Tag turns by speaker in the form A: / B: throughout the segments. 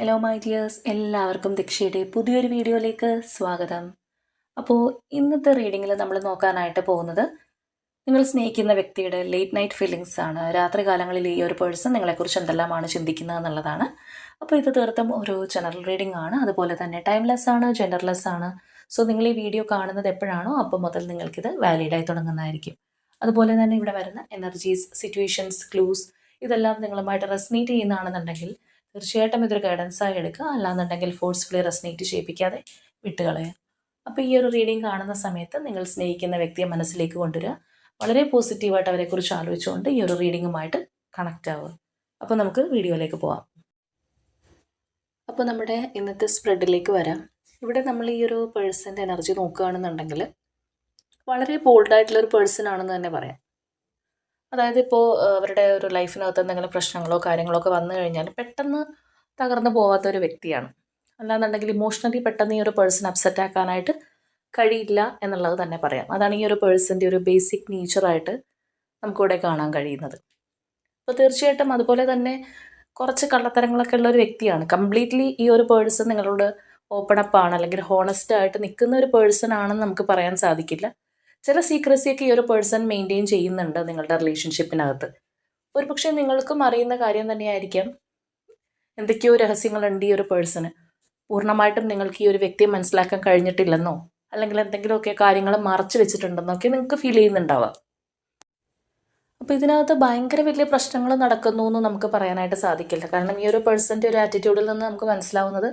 A: Hello my dears എല്ലാവർക്കും ദീക്ഷയുടെ പുതിയൊരു വീഡിയോയിലേക്ക് സ്വാഗതം അപ്പോൾ ഇന്നത്തെ റീഡിങ്ങിൽ നമ്മൾ നോക്കാനായിട്ട് പോകുന്നത് നിങ്ങൾ സ്നേഹിക്കുന്ന വ്യക്തിയുടെ ലേറ്റ് നൈറ്റ് ഫീലിങ്സ് ആണ് രാത്രി കാലങ്ങളിൽ ഈ ഒരു പേഴ്സൺ നിങ്ങളെക്കുറിച്ച് എന്തെല്ലാമാണ് ചിന്തിക്കുന്നത് എന്നുള്ളതാണ് അപ്പോൾ ഇത് തീർത്തും ഒരു ജനറൽ റീഡിംഗ് ആണ് അതുപോലെ തന്നെ ടൈംലെസ് ആണ് ജെൻഡർലെസ് ആണ് സോ നിങ്ങൾ ഈ വീഡിയോ കാണുന്നത് എപ്പോഴാണോ അപ്പോൾ മുതൽ നിങ്ങൾക്കിത് വാലിഡായി തുടങ്ങുന്നതായിരിക്കും അതുപോലെ തന്നെ ഇവിടെ വരുന്ന എനർജീസ് സിറ്റുവേഷൻസ് ക്ലൂസ് ഇതെല്ലാം നിങ്ങളുമായിട്ട് റെസ്നേറ്റ് ചെയ്യുന്നതാണെന്നുണ്ടെങ്കിൽ തീർച്ചയായിട്ടും ഇതൊരു ഗൈഡൻസായി എടുക്കുക അല്ലാന്നുണ്ടെങ്കിൽ ഫോഴ്സ്ഫുള്ളി റെസ്നേറ്റ് ചെയ്യിപ്പിക്കാതെ വിട്ടുകളയാം അപ്പോൾ ഈ ഒരു റീഡിംഗ് കാണുന്ന സമയത്ത് നിങ്ങൾ സ്നേഹിക്കുന്ന വ്യക്തിയെ മനസ്സിലേക്ക് കൊണ്ടുവരിക വളരെ പോസിറ്റീവായിട്ട് അവരെക്കുറിച്ച് ആലോചിച്ചുകൊണ്ട് ഈ ഒരു റീഡിങ്ങുമായിട്ട് കണക്റ്റ് ആവുക അപ്പോൾ നമുക്ക് വീഡിയോയിലേക്ക് പോവാം അപ്പോൾ നമ്മുടെ ഇന്നത്തെ സ്പ്രെഡിലേക്ക് വരാം ഇവിടെ നമ്മൾ ഈ ഒരു പേഴ്സൻ്റെ എനർജി നോക്കുകയാണെന്നുണ്ടെങ്കിൽ വളരെ ബോൾഡായിട്ടുള്ളൊരു പേഴ്സൺ ആണെന്ന് തന്നെ പറയാം അതായത് ഇപ്പോൾ അവരുടെ ഒരു ലൈഫിനകത്ത് എന്തെങ്കിലും പ്രശ്നങ്ങളോ കാര്യങ്ങളോ ഒക്കെ വന്നു കഴിഞ്ഞാൽ പെട്ടെന്ന് തകർന്നു പോവാത്ത ഒരു വ്യക്തിയാണ് അല്ലാന്നുണ്ടെങ്കിൽ ഇമോഷണലി പെട്ടെന്ന് ഈ ഒരു പേഴ്സൺ അപ്സെറ്റ് ആക്കാനായിട്ട് കഴിയില്ല എന്നുള്ളത് തന്നെ പറയാം അതാണ് ഈ ഒരു പേഴ്സൻ്റെ ഒരു ബേസിക് നേച്ചറായിട്ട് നമുക്കിവിടെ കാണാൻ കഴിയുന്നത് അപ്പോൾ തീർച്ചയായിട്ടും അതുപോലെ തന്നെ കുറച്ച് കള്ളത്തരങ്ങളൊക്കെ ഉള്ള ഒരു വ്യക്തിയാണ് കംപ്ലീറ്റ്ലി ഈ ഒരു പേഴ്സൺ നിങ്ങളോട് ഓപ്പൺ അപ്പ് ആണ് അല്ലെങ്കിൽ ഹോണസ്റ്റ് ആയിട്ട് നിൽക്കുന്ന ഒരു പേഴ്സൺ ആണെന്ന് നമുക്ക് പറയാൻ സാധിക്കില്ല ചില സീക്രസിയൊക്കെ ഈ ഒരു പേഴ്സൺ മെയിൻറ്റെയിൻ ചെയ്യുന്നുണ്ട് നിങ്ങളുടെ റിലേഷൻഷിപ്പിനകത്ത് ഒരു പക്ഷേ നിങ്ങൾക്കും അറിയുന്ന കാര്യം തന്നെയായിരിക്കാം എന്തൊക്കെയോ രഹസ്യങ്ങളുണ്ട് ഈ ഒരു പേഴ്സണ് പൂർണ്ണമായിട്ടും നിങ്ങൾക്ക് ഈ ഒരു വ്യക്തിയെ മനസ്സിലാക്കാൻ കഴിഞ്ഞിട്ടില്ലെന്നോ അല്ലെങ്കിൽ എന്തെങ്കിലുമൊക്കെ കാര്യങ്ങൾ മറച്ചു വെച്ചിട്ടുണ്ടെന്നൊക്കെ നിങ്ങൾക്ക് ഫീൽ ചെയ്യുന്നുണ്ടാവാം അപ്പോൾ ഇതിനകത്ത് ഭയങ്കര വലിയ പ്രശ്നങ്ങൾ നടക്കുന്നു എന്ന് നമുക്ക് പറയാനായിട്ട് സാധിക്കില്ല കാരണം ഈ ഒരു പേഴ്സൻ്റെ ഒരു ആറ്റിറ്റ്യൂഡിൽ നിന്ന് നമുക്ക് മനസ്സിലാവുന്നത്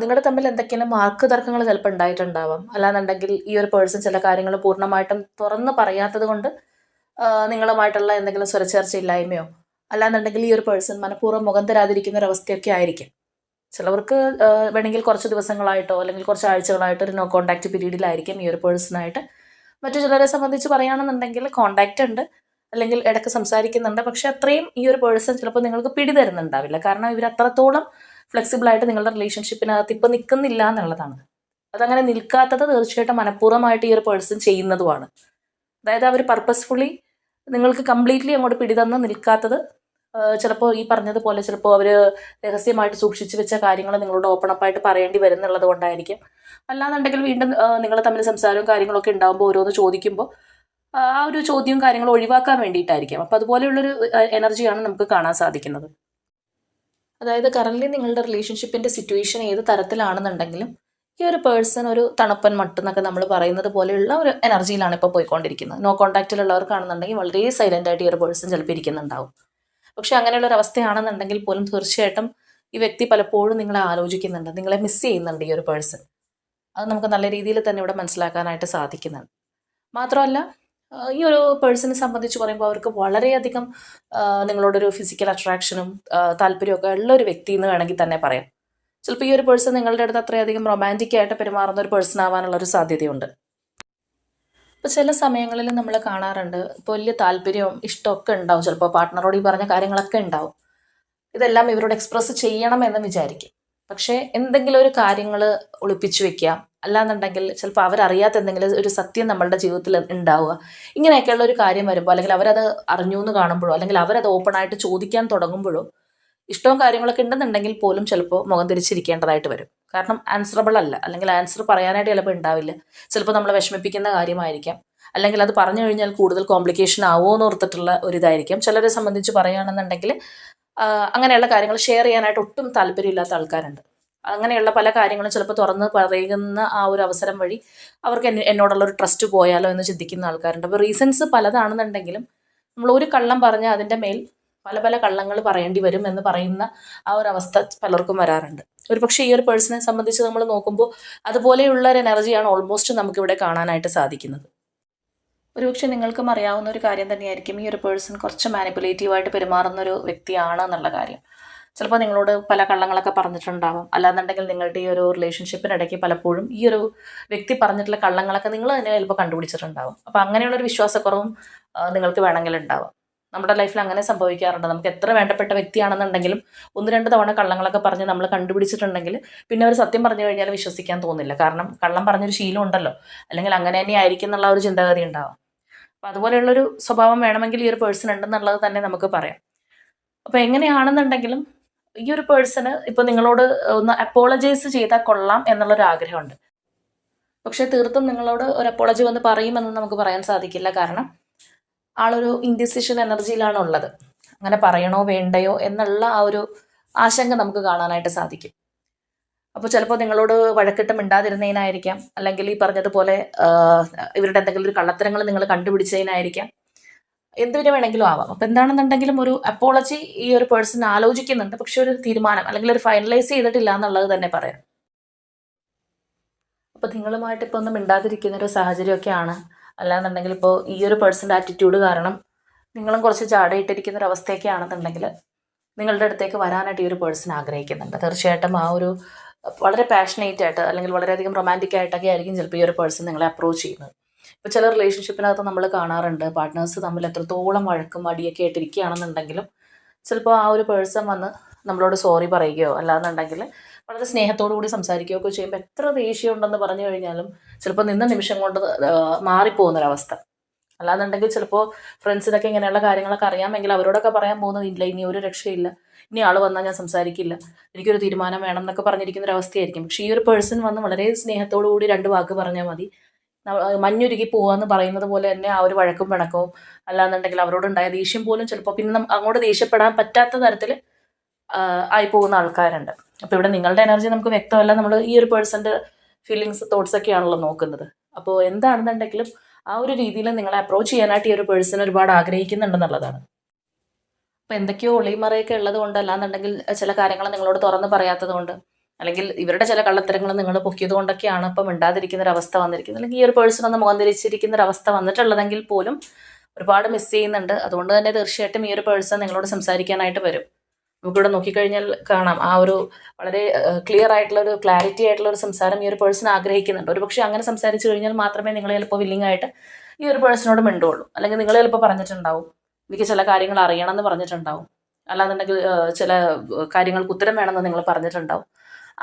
A: നിങ്ങളുടെ തമ്മിൽ എന്തൊക്കെയാണ് മാർക്ക് തർക്കങ്ങൾ ചിലപ്പോൾ ഉണ്ടായിട്ടുണ്ടാവാം അല്ലാന്നുണ്ടെങ്കിൽ ഈ ഒരു പേഴ്സൺ ചില കാര്യങ്ങൾ പൂർണ്ണമായിട്ടും തുറന്ന് പറയാത്തത് കൊണ്ട് നിങ്ങളുമായിട്ടുള്ള എന്തെങ്കിലും ഇല്ലായ്മയോ അല്ലാന്നുണ്ടെങ്കിൽ ഈ ഒരു പേഴ്സൺ മനഃപൂർവ്വം മുഖം തരാതിരിക്കുന്ന ഒരവസ്ഥയൊക്കെ ആയിരിക്കും ചിലവർക്ക് വേണമെങ്കിൽ കുറച്ച് ദിവസങ്ങളായിട്ടോ അല്ലെങ്കിൽ കുറച്ച് ആഴ്ചകളായിട്ടോ ഒരു നോ കോൺടാക്റ്റ് പീരീഡിലായിരിക്കും ഈ ഒരു പേഴ്സണായിട്ട് മറ്റു ചിലരെ സംബന്ധിച്ച് പറയുകയാണെന്നുണ്ടെങ്കിൽ കോണ്ടാക്റ്റ് ഉണ്ട് അല്ലെങ്കിൽ ഇടയ്ക്ക് സംസാരിക്കുന്നുണ്ട് പക്ഷെ അത്രയും ഈ ഒരു പേഴ്സൺ ചിലപ്പോൾ നിങ്ങൾക്ക് പിടി തരുന്നുണ്ടാവില്ല കാരണം ഇവർ അത്രത്തോളം ഫ്ലെക്സിബിളായിട്ട് നിങ്ങളുടെ റിലേഷൻഷിപ്പിനകത്ത് ഇപ്പം നിൽക്കുന്നില്ല എന്നുള്ളതാണ് അതങ്ങനെ നിൽക്കാത്തത് തീർച്ചയായിട്ടും മനഃപൂർവ്വമായിട്ട് ഈ ഒരു പേഴ്സൺ ചെയ്യുന്നതുമാണ് അതായത് അവർ പർപ്പസ്ഫുള്ളി നിങ്ങൾക്ക് കംപ്ലീറ്റ്ലി അങ്ങോട്ട് പിടിതന്ന് നിൽക്കാത്തത് ചിലപ്പോൾ ഈ പറഞ്ഞതുപോലെ ചിലപ്പോൾ അവർ രഹസ്യമായിട്ട് സൂക്ഷിച്ചു വെച്ച കാര്യങ്ങൾ നിങ്ങളോട് ഓപ്പൺ അപ്പായിട്ട് പറയേണ്ടി വരുന്നുള്ളത് കൊണ്ടായിരിക്കും അല്ലാന്നുണ്ടെങ്കിൽ വീണ്ടും നിങ്ങൾ തമ്മിൽ സംസാരവും കാര്യങ്ങളൊക്കെ ഉണ്ടാകുമ്പോൾ ഓരോന്ന് ചോദിക്കുമ്പോൾ ആ ഒരു ചോദ്യവും കാര്യങ്ങളും ഒഴിവാക്കാൻ വേണ്ടിയിട്ടായിരിക്കും അപ്പോൾ അതുപോലെയുള്ളൊരു എനർജിയാണ് നമുക്ക് കാണാൻ സാധിക്കുന്നത് അതായത് കറൻ്റ്ലി നിങ്ങളുടെ റിലേഷൻഷിപ്പിൻ്റെ സിറ്റുവേഷൻ ഏത് തരത്തിലാണെന്നുണ്ടെങ്കിലും ഈ ഒരു പേഴ്സൺ ഒരു തണുപ്പൻ മട്ടെന്നൊക്കെ നമ്മൾ പറയുന്നത് പോലെയുള്ള ഒരു എനർജിയിലാണ് ഇപ്പോൾ പോയിക്കൊണ്ടിരിക്കുന്നത് നോ കോൺടാക്റ്റിലുള്ളവർക്കാണെന്നുണ്ടെങ്കിൽ വളരെ സൈലന്റ് ആയിട്ട് ഈ ഒരു പേഴ്സൺ ചിലപ്പോൾ ഇരിക്കുന്നുണ്ടാവും പക്ഷേ അങ്ങനെയുള്ള ഒരു അവസ്ഥയാണെന്നുണ്ടെങ്കിൽ പോലും തീർച്ചയായിട്ടും ഈ വ്യക്തി പലപ്പോഴും നിങ്ങളെ ആലോചിക്കുന്നുണ്ട് നിങ്ങളെ മിസ് ചെയ്യുന്നുണ്ട് ഈ ഒരു പേഴ്സൺ അത് നമുക്ക് നല്ല രീതിയിൽ തന്നെ ഇവിടെ മനസ്സിലാക്കാനായിട്ട് സാധിക്കുന്നുണ്ട് മാത്രമല്ല ഈ ഒരു പേഴ്സണെ സംബന്ധിച്ച് പറയുമ്പോൾ അവർക്ക് വളരെയധികം നിങ്ങളോടൊരു ഫിസിക്കൽ അട്രാക്ഷനും താല്പര്യമൊക്കെ ഉള്ള ഒരു വ്യക്തി എന്ന് വേണമെങ്കിൽ തന്നെ പറയാം ചിലപ്പോൾ ഈ ഒരു പേഴ്സൺ നിങ്ങളുടെ അടുത്ത് അത്രയധികം റൊമാൻറ്റിക് ആയിട്ട് പെരുമാറുന്ന ഒരു പേഴ്സൺ ആവാനുള്ള ഒരു സാധ്യതയുണ്ട് ഇപ്പോൾ ചില സമയങ്ങളിൽ നമ്മൾ കാണാറുണ്ട് ഇപ്പോൾ വലിയ താല്പര്യവും ഇഷ്ടമൊക്കെ ഉണ്ടാവും ചിലപ്പോൾ പാർട്ട്ണറോട് ഈ പറഞ്ഞ കാര്യങ്ങളൊക്കെ ഉണ്ടാവും ഇതെല്ലാം ഇവരോട് എക്സ്പ്രസ് ചെയ്യണമെന്ന് വിചാരിക്കും പക്ഷേ എന്തെങ്കിലും ഒരു കാര്യങ്ങൾ ഒളിപ്പിച്ചു വെക്കുക അല്ലാന്നുണ്ടെങ്കിൽ ചിലപ്പോൾ അവരറിയാത്ത എന്തെങ്കിലും ഒരു സത്യം നമ്മളുടെ ജീവിതത്തിൽ ഉണ്ടാവുക ഇങ്ങനെയൊക്കെയുള്ള ഒരു കാര്യം വരുമ്പോൾ അല്ലെങ്കിൽ അവരത് അറിഞ്ഞു എന്ന് കാണുമ്പോഴോ അല്ലെങ്കിൽ അവരത് ആയിട്ട് ചോദിക്കാൻ തുടങ്ങുമ്പോഴോ ഇഷ്ടവും കാര്യങ്ങളൊക്കെ ഉണ്ടെന്നുണ്ടെങ്കിൽ പോലും ചിലപ്പോൾ മുഖം തിരിച്ചിരിക്കേണ്ടതായിട്ട് വരും കാരണം ആൻസറബിൾ അല്ല അല്ലെങ്കിൽ ആൻസർ പറയാനായിട്ട് ചിലപ്പോൾ ഉണ്ടാവില്ല ചിലപ്പോൾ നമ്മളെ വിഷമിപ്പിക്കുന്ന കാര്യമായിരിക്കാം അല്ലെങ്കിൽ അത് പറഞ്ഞു കഴിഞ്ഞാൽ കൂടുതൽ കോംപ്ലിക്കേഷൻ ആവുമോ എന്ന് ഓർത്തിട്ടുള്ള ഒരു ചിലരെ സംബന്ധിച്ച് പറയുകയാണെന്നുണ്ടെങ്കിൽ അങ്ങനെയുള്ള കാര്യങ്ങൾ ഷെയർ ചെയ്യാനായിട്ട് ഒട്ടും താല്പര്യമില്ലാത്ത ആൾക്കാരുണ്ട് അങ്ങനെയുള്ള പല കാര്യങ്ങളും ചിലപ്പോൾ തുറന്ന് പറയുന്ന ആ ഒരു അവസരം വഴി അവർക്ക് എന്നോടുള്ള ഒരു ട്രസ്റ്റ് പോയാലോ എന്ന് ചിന്തിക്കുന്ന ആൾക്കാരുണ്ട് അപ്പോൾ റീസൺസ് പലതാണെന്നുണ്ടെങ്കിലും നമ്മൾ ഒരു കള്ളം പറഞ്ഞാൽ അതിൻ്റെ മേൽ പല പല കള്ളങ്ങൾ പറയേണ്ടി വരും എന്ന് പറയുന്ന ആ ഒരു അവസ്ഥ പലർക്കും വരാറുണ്ട് ഒരു പക്ഷേ ഈ ഒരു പേഴ്സണെ സംബന്ധിച്ച് നമ്മൾ നോക്കുമ്പോൾ അതുപോലെയുള്ള ഒരു എനർജിയാണ് ഓൾമോസ്റ്റ് നമുക്കിവിടെ കാണാനായിട്ട് സാധിക്കുന്നത് ഒരുപക്ഷെ നിങ്ങൾക്കും അറിയാവുന്ന ഒരു കാര്യം തന്നെയായിരിക്കും ഈ ഒരു പേഴ്സൺ കുറച്ച് മാനിപ്പുലേറ്റീവായിട്ട് പെരുമാറുന്ന ഒരു വ്യക്തിയാണ് എന്നുള്ള കാര്യം ചിലപ്പോൾ നിങ്ങളോട് പല കള്ളങ്ങളൊക്കെ പറഞ്ഞിട്ടുണ്ടാവാം അല്ലാന്നുണ്ടെങ്കിൽ നിങ്ങളുടെ ഈ ഒരു റിലേഷൻഷിപ്പിനിടയ്ക്ക് പലപ്പോഴും ഈ ഒരു വ്യക്തി പറഞ്ഞിട്ടുള്ള കള്ളങ്ങളൊക്കെ നിങ്ങൾ തന്നെ ചിലപ്പോൾ കണ്ടുപിടിച്ചിട്ടുണ്ടാവും അപ്പോൾ ഒരു വിശ്വാസക്കുറവും നിങ്ങൾക്ക് വേണമെങ്കിൽ ഉണ്ടാവാം നമ്മുടെ ലൈഫിൽ അങ്ങനെ സംഭവിക്കാറുണ്ട് നമുക്ക് എത്ര വേണ്ടപ്പെട്ട വ്യക്തിയാണെന്നുണ്ടെങ്കിലും ഒന്ന് രണ്ട് തവണ കള്ളങ്ങളൊക്കെ പറഞ്ഞ് നമ്മൾ കണ്ടുപിടിച്ചിട്ടുണ്ടെങ്കിൽ പിന്നെ അവർ സത്യം പറഞ്ഞു കഴിഞ്ഞാൽ വിശ്വസിക്കാൻ തോന്നില്ല കാരണം കള്ളം പറഞ്ഞൊരു ശീലം ഉണ്ടല്ലോ അല്ലെങ്കിൽ അങ്ങനെ തന്നെ ആയിരിക്കും എന്നുള്ള ഒരു ചിന്താഗതി ഉണ്ടാവാം അപ്പം അതുപോലെയുള്ളൊരു സ്വഭാവം വേണമെങ്കിൽ ഈ ഒരു പേഴ്സൺ ഉണ്ടെന്നുള്ളത് തന്നെ നമുക്ക് പറയാം അപ്പോൾ എങ്ങനെയാണെന്നുണ്ടെങ്കിലും ഈ ഒരു പേഴ്സണ് ഇപ്പൊ നിങ്ങളോട് ഒന്ന് അപ്പോളജൈസ് ചെയ്താൽ കൊള്ളാം എന്നുള്ളൊരു ആഗ്രഹമുണ്ട് പക്ഷെ തീർത്തും നിങ്ങളോട് ഒരു അപ്പോളജി വന്ന് പറയുമെന്ന് നമുക്ക് പറയാൻ സാധിക്കില്ല കാരണം ആളൊരു ഇൻഡിസിഷൻ എനർജിയിലാണ് ഉള്ളത് അങ്ങനെ പറയണോ വേണ്ടയോ എന്നുള്ള ആ ഒരു ആശങ്ക നമുക്ക് കാണാനായിട്ട് സാധിക്കും അപ്പോൾ ചിലപ്പോൾ നിങ്ങളോട് വഴക്കിട്ട് മിണ്ടാതിരുന്നതിനായിരിക്കാം അല്ലെങ്കിൽ ഈ പറഞ്ഞതുപോലെ ഇവരുടെ എന്തെങ്കിലും ഒരു കള്ളത്തരങ്ങൾ നിങ്ങൾ കണ്ടുപിടിച്ചതിനായിരിക്കാം എന്തിനു വേണമെങ്കിലും ആവാം അപ്പം എന്താണെന്നുണ്ടെങ്കിലും ഒരു അപ്പോളജി ഈ ഒരു പേഴ്സൺ ആലോചിക്കുന്നുണ്ട് പക്ഷെ ഒരു തീരുമാനം അല്ലെങ്കിൽ ഒരു ഫൈനലൈസ് ചെയ്തിട്ടില്ല എന്നുള്ളത് തന്നെ പറയാം അപ്പോൾ നിങ്ങളുമായിട്ട് ഇപ്പോൾ ഒന്നും മിണ്ടാതിരിക്കുന്ന ഒരു സാഹചര്യമൊക്കെയാണ് അല്ലാന്നുണ്ടെങ്കിൽ ഇപ്പോൾ ഈ ഒരു പേഴ്സൻ്റെ ആറ്റിറ്റ്യൂഡ് കാരണം നിങ്ങളും കുറച്ച് ചാടയിട്ടിരിക്കുന്ന ഒരു അവസ്ഥയൊക്കെ ആണെന്നുണ്ടെങ്കിൽ നിങ്ങളുടെ അടുത്തേക്ക് വരാനായിട്ട് ഈ ഒരു പേഴ്സൺ ആഗ്രഹിക്കുന്നുണ്ട് തീർച്ചയായിട്ടും ആ ഒരു വളരെ പാഷനേറ്റ് ആയിട്ട് അല്ലെങ്കിൽ വളരെയധികം റൊമാൻറ്റിക് ആയിട്ടൊക്കെ ആയിരിക്കും ചിലപ്പോൾ ഈ ഒരു പേഴ്സൺ നിങ്ങളെ അപ്രോച്ച് ചെയ്യുന്നത് ഇപ്പോൾ ചില റിലേഷൻഷിപ്പിനകത്ത് നമ്മൾ കാണാറുണ്ട് പാർട്ട്നേഴ്സ് തമ്മിൽ എത്രത്തോളം വഴക്കും അടിയൊക്കെ ആയിട്ടിരിക്കുകയാണെന്നുണ്ടെങ്കിലും ചിലപ്പോൾ ആ ഒരു പേഴ്സൺ വന്ന് നമ്മളോട് സോറി പറയുകയോ അല്ലാന്നുണ്ടെങ്കിൽ വളരെ സ്നേഹത്തോടു കൂടി സംസാരിക്കുകയോ ഒക്കെ ചെയ്യുമ്പോൾ എത്ര ദേഷ്യമുണ്ടെന്ന് പറഞ്ഞു കഴിഞ്ഞാലും ചിലപ്പോൾ നിന്ന നിമിഷം കൊണ്ട് മാറിപ്പോകുന്നൊരവസ്ഥ അല്ലാന്നുണ്ടെങ്കിൽ ചിലപ്പോൾ ഫ്രണ്ട്സിനൊക്കെ ഇങ്ങനെയുള്ള കാര്യങ്ങളൊക്കെ അറിയാമെങ്കിൽ അവരോടൊക്കെ പറയാൻ പോകുന്നതില്ല ഇനി ഒരു രക്ഷയില്ല ഇനി ആൾ വന്നാൽ ഞാൻ സംസാരിക്കില്ല എനിക്കൊരു തീരുമാനം വേണം എന്നൊക്കെ പറഞ്ഞിരിക്കുന്ന ഒരു അവസ്ഥയായിരിക്കും പക്ഷേ ഈ ഒരു പേഴ്സൺ വന്ന് വളരെ സ്നേഹത്തോടു കൂടി രണ്ട് വാക്ക് പറഞ്ഞാൽ മതി മഞ്ഞുരുകി പോവാന്ന് പറയുന്നത് പോലെ തന്നെ ആ ഒരു വഴക്കും പിണക്കവും അല്ലാന്നുണ്ടെങ്കിൽ അവരോടുണ്ടായ ദേഷ്യം പോലും ചിലപ്പോൾ പിന്നെ അങ്ങോട്ട് ദേഷ്യപ്പെടാൻ പറ്റാത്ത തരത്തിൽ ആയി പോകുന്ന ആൾക്കാരുണ്ട് അപ്പോൾ ഇവിടെ നിങ്ങളുടെ എനർജി നമുക്ക് വ്യക്തമല്ല നമ്മൾ ഈ ഒരു പേഴ്സൻ്റെ ഫീലിങ്സ് തോട്ട്സ് ഒക്കെയാണല്ലോ നോക്കുന്നത് അപ്പോൾ എന്താണെന്നുണ്ടെങ്കിലും ആ ഒരു രീതിയിൽ നിങ്ങളെ അപ്രോച്ച് ചെയ്യാനായിട്ട് ഈ ഒരു പേഴ്സൺ ഒരുപാട് ആഗ്രഹിക്കുന്നുണ്ടെന്നുള്ളതാണ് അപ്പോൾ എന്തൊക്കെയോ ഒളിമറയൊക്കെ ഉള്ളത് കൊണ്ട് അല്ലാന്നുണ്ടെങ്കിൽ ചില കാര്യങ്ങൾ നിങ്ങളോട് തുറന്ന് പറയാത്തത് കൊണ്ട് അല്ലെങ്കിൽ ഇവരുടെ ചില കള്ളത്തരങ്ങൾ നിങ്ങൾ പൊക്കിയത് കൊണ്ടൊക്കെയാണ് ഇപ്പം മിണ്ടാതിരിക്കുന്ന ഒരു അവസ്ഥ വന്നിരിക്കുന്നത് അല്ലെങ്കിൽ ഈ ഒരു പേഴ്സൺ ഒന്ന് മുഖം തിരിച്ചിരിക്കുന്ന ഒരു അവസ്ഥ വന്നിട്ടുള്ളതെങ്കിൽ പോലും ഒരുപാട് മിസ് ചെയ്യുന്നുണ്ട് അതുകൊണ്ട് തന്നെ തീർച്ചയായിട്ടും ഈ ഒരു പേഴ്സൺ നിങ്ങളോട് സംസാരിക്കാനായിട്ട് വരും നമുക്കിവിടെ നോക്കിക്കഴിഞ്ഞാൽ കാണാം ആ ഒരു വളരെ ക്ലിയർ ആയിട്ടുള്ള ഒരു ക്ലാരിറ്റി ആയിട്ടുള്ള ഒരു സംസാരം ഈ ഒരു പേഴ്സൺ ആഗ്രഹിക്കുന്നുണ്ട് ഒരു പക്ഷേ അങ്ങനെ സംസാരിച്ചു കഴിഞ്ഞാൽ മാത്രമേ നിങ്ങൾ ചിലപ്പോൾ വില്ലിംഗ് ആയിട്ട് ഈ ഒരു പേഴ്സണോട് മിണ്ടുള്ളൂ അല്ലെങ്കിൽ നിങ്ങൾ ചിലപ്പോൾ പറഞ്ഞിട്ടുണ്ടാവും എനിക്ക് ചില കാര്യങ്ങൾ അറിയണമെന്ന് പറഞ്ഞിട്ടുണ്ടാവും അല്ലാന്നുണ്ടെങ്കിൽ ചില കാര്യങ്ങൾക്ക് ഉത്തരം വേണമെന്ന് നിങ്ങൾ പറഞ്ഞിട്ടുണ്ടാവും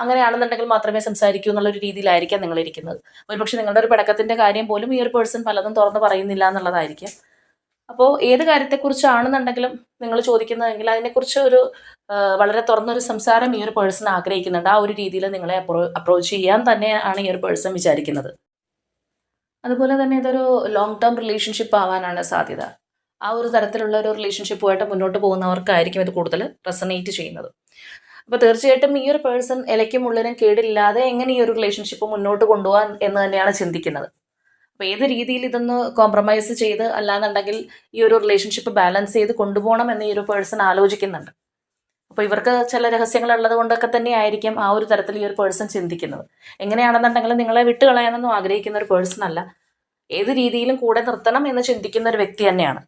A: അങ്ങനെയാണെന്നുണ്ടെങ്കിൽ മാത്രമേ സംസാരിക്കൂ എന്നുള്ളൊരു രീതിയിലായിരിക്കാം നിങ്ങളിരിക്കുന്നത് ഒരുപക്ഷെ നിങ്ങളുടെ ഒരു പടക്കത്തിൻ്റെ കാര്യം പോലും ഈ ഒരു പേഴ്സൺ പലതും തുറന്ന് പറയുന്നില്ല എന്നുള്ളതായിരിക്കും അപ്പോൾ ഏത് കാര്യത്തെക്കുറിച്ചാണെന്നുണ്ടെങ്കിലും നിങ്ങൾ ചോദിക്കുന്നതെങ്കിൽ അതിനെക്കുറിച്ച് ഒരു വളരെ തുറന്നൊരു സംസാരം ഈ ഒരു പേഴ്സൺ ആഗ്രഹിക്കുന്നുണ്ട് ആ ഒരു രീതിയിൽ നിങ്ങളെ അപ്രോ അപ്രോച്ച് ചെയ്യാൻ തന്നെയാണ് ഈ ഒരു പേഴ്സൺ വിചാരിക്കുന്നത് അതുപോലെ തന്നെ ഇതൊരു ലോങ് ടേം റിലേഷൻഷിപ്പ് ആവാനാണ് സാധ്യത ആ ഒരു തരത്തിലുള്ള ഒരു റിലേഷൻഷിപ്പുമായിട്ട് മുന്നോട്ട് പോകുന്നവർക്കായിരിക്കും ഇത് കൂടുതൽ റെസനേറ്റ് ചെയ്യുന്നത് അപ്പോൾ തീർച്ചയായിട്ടും ഈ ഒരു പേഴ്സൺ ഇലയ്ക്കും ഉള്ളിനും കേടില്ലാതെ എങ്ങനെ ഈ ഒരു റിലേഷൻഷിപ്പ് മുന്നോട്ട് കൊണ്ടുപോകാൻ എന്ന് തന്നെയാണ് ചിന്തിക്കുന്നത് അപ്പോൾ ഏത് രീതിയിൽ ഇതൊന്ന് കോംപ്രമൈസ് ചെയ്ത് അല്ലാന്നുണ്ടെങ്കിൽ ഈ ഒരു റിലേഷൻഷിപ്പ് ബാലൻസ് ചെയ്ത് കൊണ്ടുപോകണം എന്ന് ഈ ഒരു പേഴ്സൺ ആലോചിക്കുന്നുണ്ട് അപ്പോൾ ഇവർക്ക് ചില രഹസ്യങ്ങൾ ഉള്ളത് കൊണ്ടൊക്കെ തന്നെ ആയിരിക്കും ആ ഒരു തരത്തിൽ ഈ ഒരു പേഴ്സൺ ചിന്തിക്കുന്നത് എങ്ങനെയാണെന്നുണ്ടെങ്കിൽ നിങ്ങളെ വിട്ടുകളയാനൊന്നും ആഗ്രഹിക്കുന്ന ഒരു പേഴ്സൺ അല്ല ഏത് രീതിയിലും കൂടെ നിർത്തണം എന്ന് ചിന്തിക്കുന്ന ഒരു വ്യക്തി തന്നെയാണ്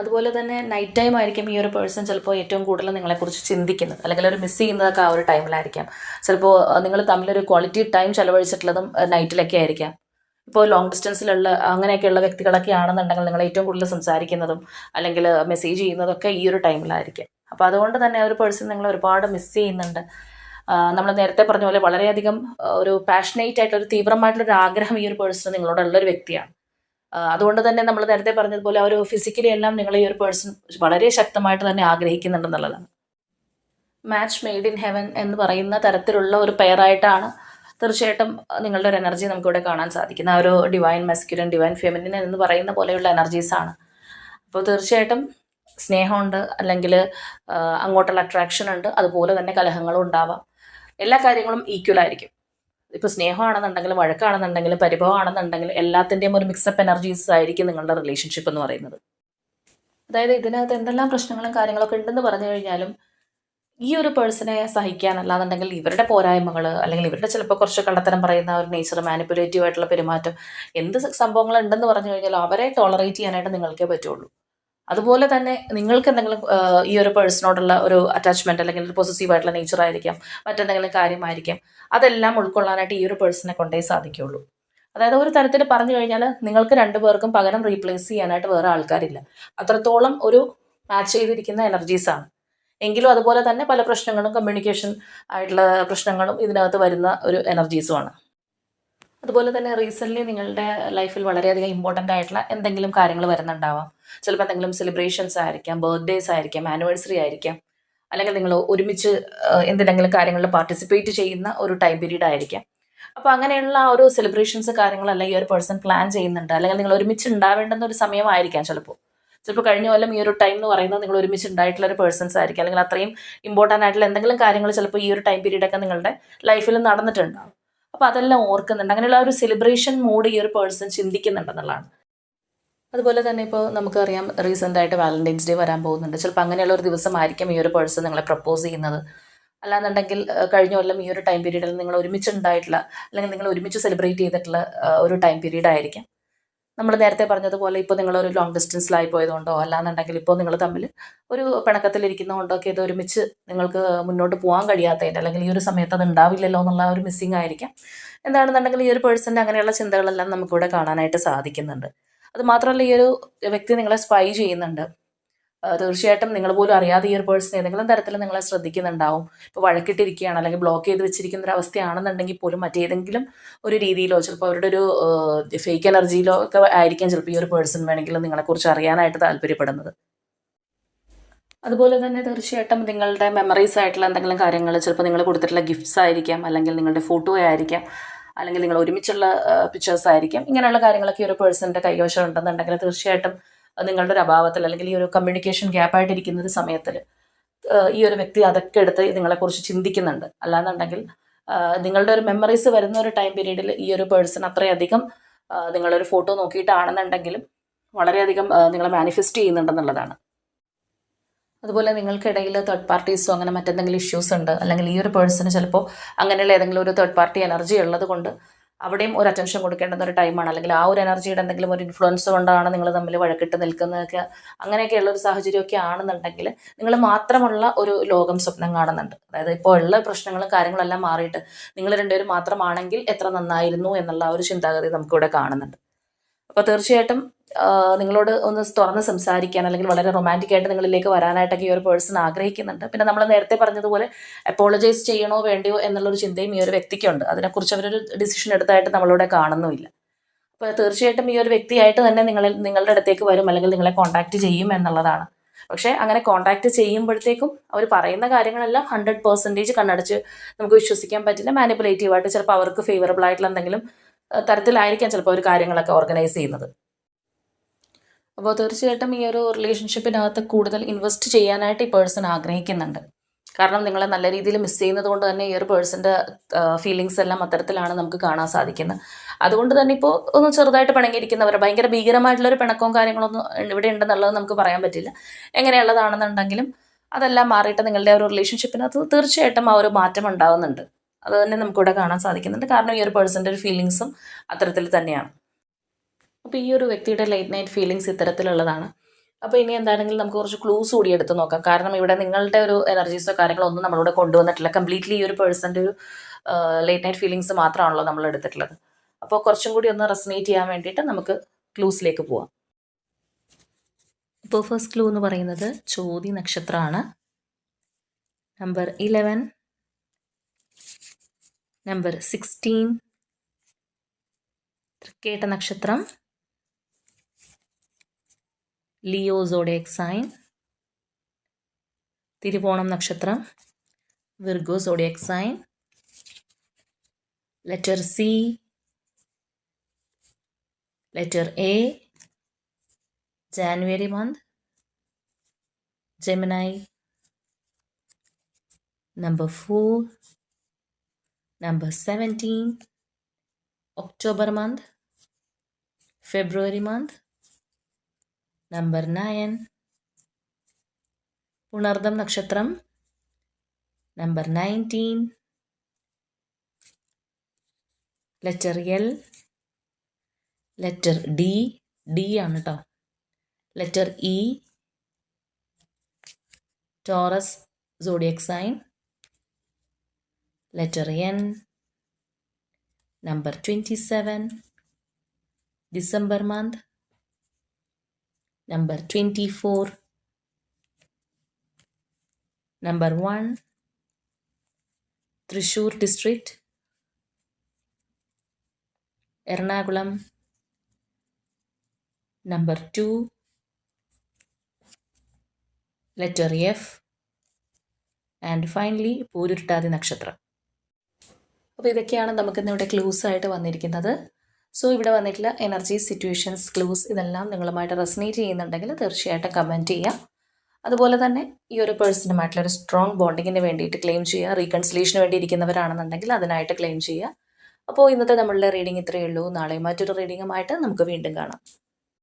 A: അതുപോലെ തന്നെ നൈറ്റ് ടൈം ആയിരിക്കും ഈ ഒരു പേഴ്സൺ ചിലപ്പോൾ ഏറ്റവും കൂടുതൽ നിങ്ങളെക്കുറിച്ച് ചിന്തിക്കുന്നത് അല്ലെങ്കിൽ ഒരു മിസ് ചെയ്യുന്നതൊക്കെ ആ ഒരു ടൈമിലായിരിക്കാം ചിലപ്പോൾ നിങ്ങൾ തമ്മിലൊരു ക്വാളിറ്റി ടൈം ചിലവഴിച്ചിട്ടുള്ളതും നൈറ്റിലൊക്കെ ആയിരിക്കാം ഇപ്പോൾ ലോങ് ഡിസ്റ്റൻസിലുള്ള അങ്ങനെയൊക്കെയുള്ള വ്യക്തികളൊക്കെ ആണെന്നുണ്ടെങ്കിൽ നിങ്ങൾ ഏറ്റവും കൂടുതൽ സംസാരിക്കുന്നതും അല്ലെങ്കിൽ മെസ്സേജ് ചെയ്യുന്നതൊക്കെ ഈ ഒരു ടൈമിലായിരിക്കും അപ്പോൾ അതുകൊണ്ട് തന്നെ ഒരു പേഴ്സൺ നിങ്ങൾ ഒരുപാട് മിസ് ചെയ്യുന്നുണ്ട് നമ്മൾ നേരത്തെ പറഞ്ഞ പോലെ വളരെയധികം ഒരു പാഷനേറ്റ് ആയിട്ടുള്ള ഒരു തീവ്രമായിട്ടുള്ള ഒരു ആഗ്രഹം ഈ ഒരു പേഴ്സൺ നിങ്ങളോടുള്ള ഒരു വ്യക്തിയാണ് അതുകൊണ്ട് തന്നെ നമ്മൾ നേരത്തെ പറഞ്ഞതുപോലെ അവർ ഫിസിക്കലി എല്ലാം നിങ്ങൾ ഈ ഒരു പേഴ്സൺ വളരെ ശക്തമായിട്ട് തന്നെ ആഗ്രഹിക്കുന്നുണ്ടെന്നുള്ളതാണ് മാച്ച് മെയ്ഡ് ഇൻ ഹെവൻ എന്ന് പറയുന്ന തരത്തിലുള്ള ഒരു പെയറായിട്ടാണ് തീർച്ചയായിട്ടും നിങ്ങളുടെ ഒരു എനർജി നമുക്കിവിടെ കാണാൻ സാധിക്കുന്ന ആ ഒരു ഡിവൈൻ മെസ്ക്യുലൻ ഡിവൈൻ ഫെമിനിൻ എന്ന് പറയുന്ന പോലെയുള്ള എനർജീസാണ് അപ്പോൾ തീർച്ചയായിട്ടും സ്നേഹമുണ്ട് അല്ലെങ്കിൽ അങ്ങോട്ടുള്ള അട്രാക്ഷൻ ഉണ്ട് അതുപോലെ തന്നെ കലഹങ്ങളും ഉണ്ടാവാം എല്ലാ കാര്യങ്ങളും ഈക്വൽ ആയിരിക്കും ഇപ്പോൾ സ്നേഹമാണെന്നുണ്ടെങ്കിലും വഴക്കാണെന്നുണ്ടെങ്കിലും പരിഭവമാണെന്നുണ്ടെങ്കിലും എല്ലാത്തിൻ്റെയും ഒരു മിക്സപ്പ് എനർജീസ് ആയിരിക്കും നിങ്ങളുടെ റിലേഷൻഷിപ്പ് എന്ന് പറയുന്നത് അതായത് ഇതിനകത്ത് എന്തെല്ലാം പ്രശ്നങ്ങളും കാര്യങ്ങളൊക്കെ ഉണ്ടെന്ന് പറഞ്ഞു കഴിഞ്ഞാലും ഈ ഒരു പേഴ്സണെ സഹിക്കാൻ അല്ലാന്നുണ്ടെങ്കിൽ ഇവരുടെ പോരായ്മകൾ അല്ലെങ്കിൽ ഇവരുടെ ചിലപ്പോൾ കുറച്ച് കള്ളത്തരം പറയുന്ന ഒരു നേച്ചർ മാനിപ്പുലേറ്റീവ് ആയിട്ടുള്ള പെരുമാറ്റം എന്ത് സംഭവങ്ങൾ ഉണ്ടെന്ന് പറഞ്ഞു കഴിഞ്ഞാൽ അവരെ ടോളറേറ്റ് ചെയ്യാനായിട്ട് നിങ്ങൾക്കേ പറ്റുള്ളൂ അതുപോലെ തന്നെ നിങ്ങൾക്ക് എന്തെങ്കിലും ഈ ഒരു പേഴ്സണോടുള്ള ഒരു അറ്റാച്ച്മെൻറ്റ് അല്ലെങ്കിൽ ഒരു പോസിറ്റീവ് ആയിട്ടുള്ള നേച്ചർ ആയിരിക്കാം മറ്റെന്തെങ്കിലും കാര്യമായിരിക്കാം അതെല്ലാം ഉൾക്കൊള്ളാനായിട്ട് ഈ ഒരു പേഴ്സണെ കൊണ്ടേ സാധിക്കുകയുള്ളൂ അതായത് ഒരു തരത്തിൽ പറഞ്ഞു കഴിഞ്ഞാൽ നിങ്ങൾക്ക് രണ്ടു പേർക്കും പകരം റീപ്ലേസ് ചെയ്യാനായിട്ട് വേറെ ആൾക്കാരില്ല അത്രത്തോളം ഒരു മാച്ച് ചെയ്തിരിക്കുന്ന എനർജീസാണ് എങ്കിലും അതുപോലെ തന്നെ പല പ്രശ്നങ്ങളും കമ്മ്യൂണിക്കേഷൻ ആയിട്ടുള്ള പ്രശ്നങ്ങളും ഇതിനകത്ത് വരുന്ന ഒരു എനർജീസുമാണ് അതുപോലെ തന്നെ റീസെൻ്റ്ലി നിങ്ങളുടെ ലൈഫിൽ വളരെയധികം ഇമ്പോർട്ടൻ്റ് ആയിട്ടുള്ള എന്തെങ്കിലും കാര്യങ്ങൾ വരുന്നുണ്ടാവാം ചിലപ്പോൾ എന്തെങ്കിലും സെലിബ്രേഷൻസ് ആയിരിക്കാം ബർത്ത്ഡേസ് ആയിരിക്കാം ആനിവേഴ്സറി ആയിരിക്കാം അല്ലെങ്കിൽ നിങ്ങൾ ഒരുമിച്ച് എന്തിനെങ്കിലും കാര്യങ്ങളിൽ പാർട്ടിസിപ്പേറ്റ് ചെയ്യുന്ന ഒരു ടൈം പീരീഡ് ആയിരിക്കാം അപ്പോൾ അങ്ങനെയുള്ള ആ ഒരു സെലിബ്രേഷൻസ് കാര്യങ്ങൾ അല്ലെങ്കിൽ ഒരു പേഴ്സൺ പ്ലാൻ ചെയ്യുന്നുണ്ട് അല്ലെങ്കിൽ നിങ്ങൾ ഒരുമിച്ച് ഉണ്ടാവേണ്ടുന്ന ഒരു സമയമായിരിക്കാം ചിലപ്പോൾ ചിലപ്പോൾ കഴിഞ്ഞ കൊല്ലം ഈ ഒരു ടൈം എന്ന് പറയുന്നത് നിങ്ങൾ ഒരുമിച്ച് ഉണ്ടായിട്ടുള്ള ഒരു പേഴ്സൺസ് ആയിരിക്കും അല്ലെങ്കിൽ അത്രയും ഇമ്പോർട്ടൻ്റ് ആയിട്ടുള്ള എന്തെങ്കിലും കാര്യങ്ങൾ ചിലപ്പോൾ ഈ ഒരു ടൈം പീരീഡൊക്കെ നിങ്ങളുടെ ലൈഫിൽ നടന്നിട്ടുണ്ടാവും അപ്പോൾ അതെല്ലാം ഓർക്കുന്നുണ്ട് അങ്ങനെയുള്ള ഒരു സെലിബ്രേഷൻ മൂഡ് ഈ ഒരു പേഴ്സൺ ചിന്തിക്കുന്നുണ്ടെന്നുള്ളതാണ് അതുപോലെ തന്നെ ഇപ്പോൾ നമുക്കറിയാം റീസെൻ്റ് ആയിട്ട് വാലൻറ്റൈൻസ് ഡേ വരാൻ പോകുന്നുണ്ട് ചിലപ്പോൾ അങ്ങനെയുള്ള ഒരു ദിവസമായിരിക്കും ഈ ഒരു പേഴ്സൺ നിങ്ങളെ പ്രപ്പോസ് ചെയ്യുന്നത് അല്ലാന്നുണ്ടെങ്കിൽ കഴിഞ്ഞ കൊല്ലം ഈ ഒരു ടൈം പീരീഡിൽ നിങ്ങൾ ഒരുമിച്ച് ഉണ്ടായിട്ടുള്ള അല്ലെങ്കിൽ നിങ്ങൾ ഒരുമിച്ച് സെലിബ്രേറ്റ് ചെയ്തിട്ടുള്ള ഒരു ടൈം പീരീഡ് ആയിരിക്കും നമ്മൾ നേരത്തെ പറഞ്ഞതുപോലെ ഇപ്പോൾ നിങ്ങൾ ഒരു ലോങ് ഡിസ്റ്റൻസിലായി പോയതുകൊണ്ടോ അല്ലാന്നുണ്ടെങ്കിൽ ഇപ്പോൾ നിങ്ങൾ തമ്മിൽ ഒരു പിണക്കത്തിലിരിക്കുന്നതുകൊണ്ടോ ഒക്കെ ഇത് ഒരുമിച്ച് നിങ്ങൾക്ക് മുന്നോട്ട് പോകാൻ കഴിയാത്തതിൻ്റെ അല്ലെങ്കിൽ ഈ ഒരു സമയത്ത് അത് ഉണ്ടാവില്ലല്ലോ എന്നുള്ള ഒരു മിസ്സിങ് ആയിരിക്കാം എന്താണെന്നുണ്ടെങ്കിൽ ഈ ഒരു പേഴ്സൻ്റെ അങ്ങനെയുള്ള ചിന്തകളെല്ലാം നമുക്കിവിടെ കാണാനായിട്ട് സാധിക്കുന്നുണ്ട് അത് മാത്രമല്ല ഈ ഒരു വ്യക്തി നിങ്ങളെ സ്പൈ ചെയ്യുന്നുണ്ട് തീർച്ചയായിട്ടും നിങ്ങൾ പോലും അറിയാതെ ഈ ഒരു പേഴ്സൺ ഏതെങ്കിലും തരത്തിൽ നിങ്ങളെ ശ്രദ്ധിക്കുന്നുണ്ടാവും ഇപ്പോൾ വഴക്കിട്ടിരിക്കുകയാണ് അല്ലെങ്കിൽ ബ്ലോക്ക് ചെയ്ത് വെച്ചിരിക്കുന്ന ഒരു അവസ്ഥയാണെന്നുണ്ടെങ്കിൽ പോലും മറ്റേതെങ്കിലും ഒരു രീതിയിലോ ചിലപ്പോൾ അവരുടെ ഒരു ഫേക്ക് എനർജിയിലോ ഒക്കെ ആയിരിക്കാം ചിലപ്പോൾ ഈ ഒരു പേഴ്സൺ വേണമെങ്കിൽ നിങ്ങളെക്കുറിച്ച് അറിയാനായിട്ട് താല്പര്യപ്പെടുന്നത് അതുപോലെ തന്നെ തീർച്ചയായിട്ടും നിങ്ങളുടെ മെമ്മറീസ് ആയിട്ടുള്ള എന്തെങ്കിലും കാര്യങ്ങൾ ചിലപ്പോൾ നിങ്ങൾ കൊടുത്തിട്ടുള്ള ഗിഫ്റ്റ്സ് ആയിരിക്കാം അല്ലെങ്കിൽ നിങ്ങളുടെ ഫോട്ടോ ആയിരിക്കാം അല്ലെങ്കിൽ നിങ്ങൾ ഒരുമിച്ചുള്ള പിക്ചേഴ്സ് ആയിരിക്കും ഇങ്ങനെയുള്ള കാര്യങ്ങളൊക്കെ ഒരു പേഴ്സണിൻ്റെ കൈവശം ഉണ്ടെന്നുണ്ടെങ്കിൽ തീർച്ചയായിട്ടും നിങ്ങളുടെ ഒരു അഭാവത്തിൽ അല്ലെങ്കിൽ ഈ ഒരു കമ്മ്യൂണിക്കേഷൻ ഗ്യാപ്പായിട്ടിരിക്കുന്ന ഒരു സമയത്തിൽ ഈ ഒരു വ്യക്തി അതൊക്കെ എടുത്ത് നിങ്ങളെക്കുറിച്ച് ചിന്തിക്കുന്നുണ്ട് അല്ലാന്നുണ്ടെങ്കിൽ നിങ്ങളുടെ ഒരു മെമ്മറീസ് വരുന്ന ഒരു ടൈം പീരീഡിൽ ഈ ഒരു പേഴ്സൺ അത്രയധികം നിങ്ങളൊരു ഫോട്ടോ നോക്കിയിട്ടാണെന്നുണ്ടെങ്കിലും വളരെയധികം നിങ്ങൾ മാനിഫെസ്റ്റ് ചെയ്യുന്നുണ്ടെന്നുള്ളതാണ് അതുപോലെ നിങ്ങൾക്കിടയിൽ തേർഡ് പാർട്ടീസോ അങ്ങനെ മറ്റെന്തെങ്കിലും ഇഷ്യൂസ് ഉണ്ട് അല്ലെങ്കിൽ ഈ ഒരു പേഴ്സണ് ചിലപ്പോൾ അങ്ങനെയുള്ള ഏതെങ്കിലും ഒരു തേർഡ് പാർട്ടി എനർജി ഉള്ളത് കൊണ്ട് അവിടെയും ഒരു അറ്റൻഷൻ കൊടുക്കേണ്ടുന്ന ഒരു ടൈമാണ് അല്ലെങ്കിൽ ആ ഒരു എനർജിയുടെ എന്തെങ്കിലും ഒരു ഇൻഫ്ലുവൻസ് കൊണ്ടാണ് നിങ്ങൾ തമ്മിൽ വഴക്കിട്ട് നിൽക്കുന്നതൊക്കെ അങ്ങനെയൊക്കെയുള്ള ഒരു സാഹചര്യമൊക്കെ ആണെന്നുണ്ടെങ്കിൽ നിങ്ങൾ മാത്രമുള്ള ഒരു ലോകം സ്വപ്നം കാണുന്നുണ്ട് അതായത് ഇപ്പോൾ ഉള്ള പ്രശ്നങ്ങളും കാര്യങ്ങളെല്ലാം മാറിയിട്ട് നിങ്ങൾ രണ്ടുപേരും മാത്രമാണെങ്കിൽ എത്ര നന്നായിരുന്നു എന്നുള്ള ഒരു ചിന്താഗതി നമുക്കിവിടെ കാണുന്നുണ്ട് അപ്പോൾ തീർച്ചയായിട്ടും നിങ്ങളോട് ഒന്ന് തുറന്ന് സംസാരിക്കാൻ അല്ലെങ്കിൽ വളരെ റൊമാൻറ്റിക് ആയിട്ട് നിങ്ങളിലേക്ക് വരാനായിട്ടൊക്കെ ഈ ഒരു പേഴ്സൺ ആഗ്രഹിക്കുന്നുണ്ട് പിന്നെ നമ്മൾ നേരത്തെ പറഞ്ഞതുപോലെ അപ്പോളജൈസ് ചെയ്യണോ വേണ്ടിയോ എന്നുള്ളൊരു ചിന്തയും ഈ ഒരു വ്യക്തിക്കുണ്ട് അതിനെക്കുറിച്ച് അവരൊരു ഡിസിഷൻ എടുത്തായിട്ട് നമ്മളോട് കാണുന്നുമില്ല അപ്പോൾ തീർച്ചയായിട്ടും ഈ ഒരു വ്യക്തിയായിട്ട് തന്നെ നിങ്ങൾ നിങ്ങളുടെ അടുത്തേക്ക് വരും അല്ലെങ്കിൽ നിങ്ങളെ കോൺടാക്റ്റ് ചെയ്യും എന്നുള്ളതാണ് പക്ഷേ അങ്ങനെ കോൺടാക്ട് ചെയ്യുമ്പോഴത്തേക്കും അവർ പറയുന്ന കാര്യങ്ങളെല്ലാം ഹൺഡ്രഡ് പെർസെൻറ്റേജ് കണ്ണടച്ച് നമുക്ക് വിശ്വസിക്കാൻ പറ്റില്ല മാനിപ്പുലേറ്റീവായിട്ട് ചിലപ്പോൾ അവർക്ക് ഫേവറബിൾ ആയിട്ടുള്ള എന്തെങ്കിലും തരത്തിലായിരിക്കാം ചിലപ്പോൾ അവർ കാര്യങ്ങളൊക്കെ ഓർഗനൈസ് ചെയ്യുന്നത് അപ്പോൾ തീർച്ചയായിട്ടും ഈ ഒരു റിലേഷൻഷിപ്പിനകത്ത് കൂടുതൽ ഇൻവെസ്റ്റ് ചെയ്യാനായിട്ട് ഈ പേഴ്സൺ ആഗ്രഹിക്കുന്നുണ്ട് കാരണം നിങ്ങളെ നല്ല രീതിയിൽ മിസ് ചെയ്യുന്നത് കൊണ്ട് തന്നെ ഈ ഒരു പേഴ്സൻ്റെ ഫീലിങ്സ് എല്ലാം അത്തരത്തിലാണ് നമുക്ക് കാണാൻ സാധിക്കുന്നത് അതുകൊണ്ട് തന്നെ ഇപ്പോൾ ഒന്ന് ചെറുതായിട്ട് പിണങ്ങിയിരിക്കുന്നവർ ഭയങ്കര ഭീകരമായിട്ടുള്ളൊരു പിണക്കവും കാര്യങ്ങളൊന്നും ഇവിടെ ഉണ്ടെന്നുള്ളത് നമുക്ക് പറയാൻ പറ്റില്ല എങ്ങനെയുള്ളതാണെന്നുണ്ടെങ്കിലും അതെല്ലാം മാറിയിട്ട് നിങ്ങളുടെ ഒരു റിലേഷൻഷിപ്പിനകത്ത് തീർച്ചയായിട്ടും ആ ഒരു മാറ്റം ഉണ്ടാകുന്നുണ്ട് അത് തന്നെ നമുക്കിവിടെ കാണാൻ സാധിക്കുന്നുണ്ട് കാരണം ഈ ഒരു പേഴ്സൻ്റെ ഒരു ഫീലിങ്സും അത്തരത്തിൽ തന്നെയാണ് അപ്പോൾ ഈ ഒരു വ്യക്തിയുടെ ലൈറ്റ് നൈറ്റ് ഫീലിങ്സ് ഇത്തരത്തിലുള്ളതാണ് അപ്പോൾ ഇനി എന്താണെങ്കിലും നമുക്ക് കുറച്ച് ക്ലൂസ് കൂടി എടുത്ത് നോക്കാം കാരണം ഇവിടെ നിങ്ങളുടെ ഒരു എനർജീസോ കാര്യങ്ങളോ ഒന്നും നമ്മളിവിടെ കൊണ്ടുവന്നിട്ടില്ല കംപ്ലീറ്റ്ലി ഈ ഒരു പേഴ്സൻ്റെ ഒരു ലേറ്റ് നൈറ്റ് ഫീലിങ്സ് മാത്രമാണല്ലോ നമ്മൾ എടുത്തിട്ടുള്ളത് അപ്പോൾ കുറച്ചും കൂടി ഒന്ന് റെസനേറ്റ് ചെയ്യാൻ വേണ്ടിയിട്ട് നമുക്ക് ക്ലൂസിലേക്ക് പോവാം ഇപ്പോൾ ഫസ്റ്റ് ക്ലൂ എന്ന് പറയുന്നത് ചോതി നക്ഷത്രമാണ് നമ്പർ ഇലവൻ नंबर सिक्सटीन त्रिकेट नक्षत्र लियो जोडेक् सैन तिवोण नक्षत्र Virgo zodiac sign letter C letter A January month Gemini number four Number 17, October month, February month. Number 9, Punardam Nakshatram. Number 19, letter L, letter D, D ആണ് കേട്ടോ letter e taurus zodiac sign letter N. Number 27, December month. Number 24, Number 1, Trishur district. Ernakulam. Number 2, letter F. And finally, Pururuttathi Nakshatra. അപ്പോൾ ഇതൊക്കെയാണ് നമുക്കിന്ന് ഇവിടെ clues ആയിട്ട് വന്നിരിക്കുന്നത് so ഇവിടെ വന്നിട്ടുള്ള എനർജി സിറ്റുവേഷൻസ് ക്ലൂസ് ഇതെല്ലാം നിങ്ങളുമായിട്ട് റെസനേറ്റ് ചെയ്യുന്നുണ്ടെങ്കിൽ തീർച്ചയായിട്ടും കമൻറ്റ് ചെയ്യാം അതുപോലെ തന്നെ ഈ ഒരു പേഴ്സണുമായിട്ടുള്ള ഒരു സ്ട്രോങ് ബോണ്ടിങ്ങിന് വേണ്ടിയിട്ട് ക്ലെയിം ചെയ്യുക റീകൺസിലേഷന് വേണ്ടി ഇരിക്കുന്നവരാണെന്നുണ്ടെങ്കിൽ അതിനായിട്ട് ക്ലെയിം ചെയ്യുക അപ്പോൾ ഇന്നത്തെ നമ്മളുടെ റീഡിംഗ് ഇത്രയേ ഉള്ളൂ നാളെ മറ്റൊരു റീഡിങ്ങുമായിട്ട് നമുക്ക് വീണ്ടും കാണാം